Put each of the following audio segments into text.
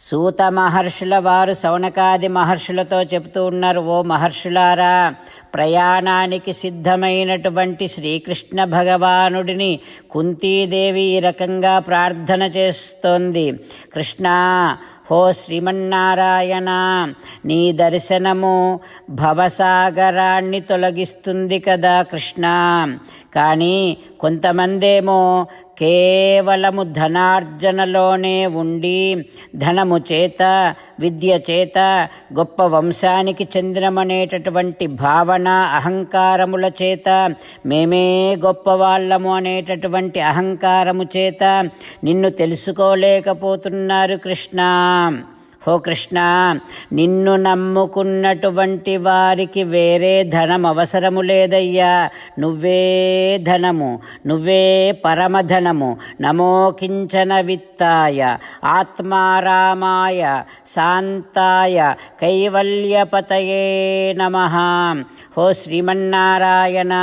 సూత మహర్షుల వారు సౌనకాది మహర్షులతో చెబుతూ ఉన్నారు ఓ మహర్షులారా ప్రయాణానికి సిద్ధమైనటువంటి శ్రీకృష్ణ భగవానుడిని కుంతీదేవి ఈ రకంగా ప్రార్థన చేస్తోంది. కృష్ణ హో శ్రీమన్నారాయణ నీ దర్శనము భవసాగరాన్ని తొలగిస్తుంది కదా కృష్ణ. కానీ కొంతమందేమో కేవలము ధనార్జనలోనే ఉండి ధనము చేత విద్య చేత గొప్ప వంశానికి చెందినమనేటటువంటి భావన అహంకారముల చేత మేమే గొప్పవాళ్ళము అనేటటువంటి అహంకారము చేత నిన్ను తెలుసుకోలేకపోతున్నారు కృష్ణ. హో కృష్ణ నిన్ను నమ్ముకున్నటువంటి వారికి వేరే ధనం అవసరము లేదయ్యా. నువ్వే ధనము నువ్వే పరమధనము నమో కించన విత్తాయ ఆత్మారామాయ శాంతాయ కైవల్యపతయే నమ. హో శ్రీమన్నారాయణ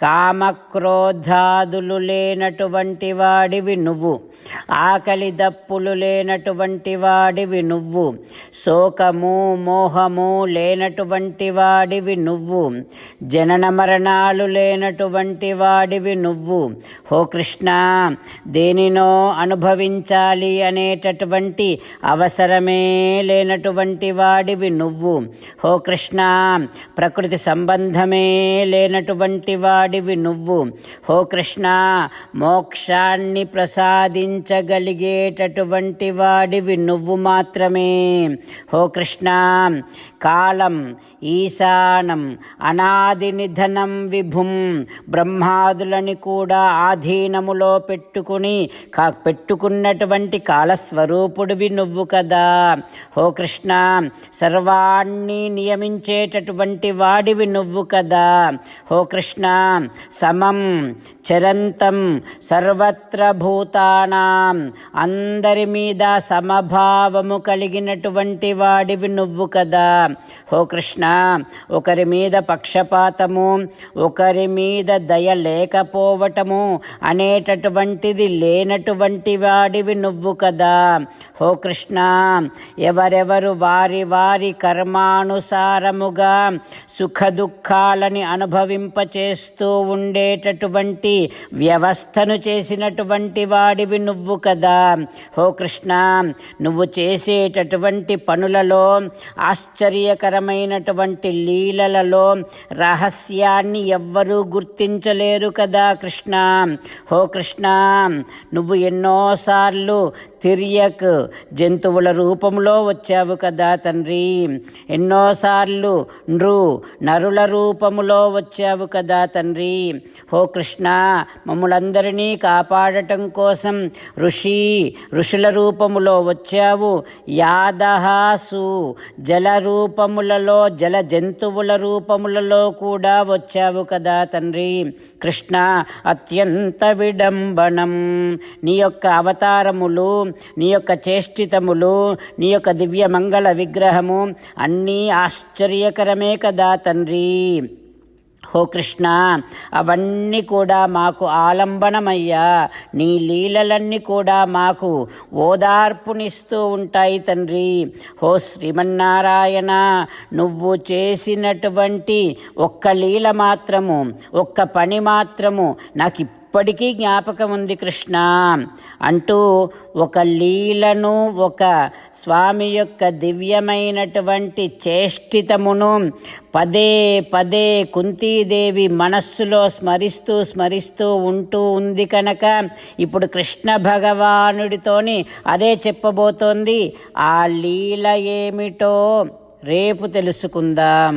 కామక్రోధాదులు లేనటువంటి వాడివి నువ్వు ఆకలి దప్పులు లేనటువంటి వాడివి నువ్వు. శోకము మోహము లేనటువంటి వాడివి నువ్వు. జనన మరణాలు లేనటువంటి వాడివి నువ్వు. హో కృష్ణ దేనినో అనుభవించాలి అనేటటువంటి అవసరమే లేనటువంటి వాడివి నువ్వు. హో కృష్ణ ప్రకృతి సంబంధమే లేనటువంటి వాడివి నువ్వు. హో కృష్ణ మోక్షాన్ని ప్రసాదించగలిగేటటువంటి వాడివి నువ్వు మాత్రమే. హో కృష్ణ కాలం ఈశానం అనాది నిధనం విభుం బ్రహ్మాదులని కూడా ఆధీనములో పెట్టుకుని కా పెట్టుకున్నటువంటి కాలస్వరూపుడివి నువ్వు కదా. హో కృష్ణ సర్వాన్ని నియమించేటటువంటి వాడివి నువ్వు కదా. హో కృష్ణ సమం చరంతం సర్వత్ర భూతానాం అందరి మీద సమభావము కలిగినటువంటి వాడివి నువ్వు కదా. హో కృష్ణ ఒకరి మీద పక్షపాతము ఒకరి మీద దయ లేకపోవటము అనేటటువంటిది లేనటువంటి వాడివి నువ్వు కదా. హో కృష్ణ ఎవరెవరు వారి వారి కర్మానుసారముగా సుఖ దుఃఖాలని అనుభవింపచేస్తూ ఉండేటటువంటి వ్యవస్థను చేసినటువంటి వాడివి నువ్వు కదా. హో కృష్ణ నువ్వు చేసేటటువంటి పనులలో ఆశ్చర్యకరమైనటువంటి లీలలలో రహస్యాన్ని ఎవ్వరూ గుర్తించలేరు కదా కృష్ణ. హో కృష్ణ నువ్వు ఎన్నోసార్లు తిరియక్ జంతువుల రూపంలో వచ్చావు కదా తండ్రి. ఎన్నోసార్లు నృ నరుల రూపములో వచ్చావు కదా తండ్రి. హో కృష్ణ మమ్ములందరినీ కాపాడటం కోసం ఋషి ఋషుల రూపములో వచ్చావు. యాదహాసు జల రూపములలో జల జంతువుల రూపములలో కూడా వచ్చావు కదా తండ్రి. కృష్ణ అత్యంత విడంబనం. నీ యొక్క అవతారములు నీ యొక్క చేష్టితములు నీ యొక్క దివ్య మంగళ విగ్రహము అన్నీ ఆశ్చర్యకరమే కదా తండ్రి. ఓ కృష్ణ అవన్నీ కూడా మాకు ఆలంబనమయ్యా. నీ లీలలన్నీ కూడా మాకు ఓదార్పునిస్తూ ఉంటాయి తండ్రి. ఓ శ్రీమన్నారాయణ నువ్వు చేసినటువంటి ఒక్క లీల మాత్రము ఒక్క పని మాత్రము నాకు ఇప్పటికీ జ్ఞాపకం ఉంది కృష్ణ. అంటూ ఒక లీలను ఒక స్వామి యొక్క దివ్యమైనటువంటి చేష్టితమును పదే పదే కుంతీదేవి మనస్సులో స్మరిస్తూ స్మరిస్తూ ఉంటూ ఉంది కనుక ఇప్పుడు కృష్ణ భగవానుడితోని అదే చెప్పబోతోంది. ఆ లీల ఏమిటో రేపు తెలుసుకుందాం.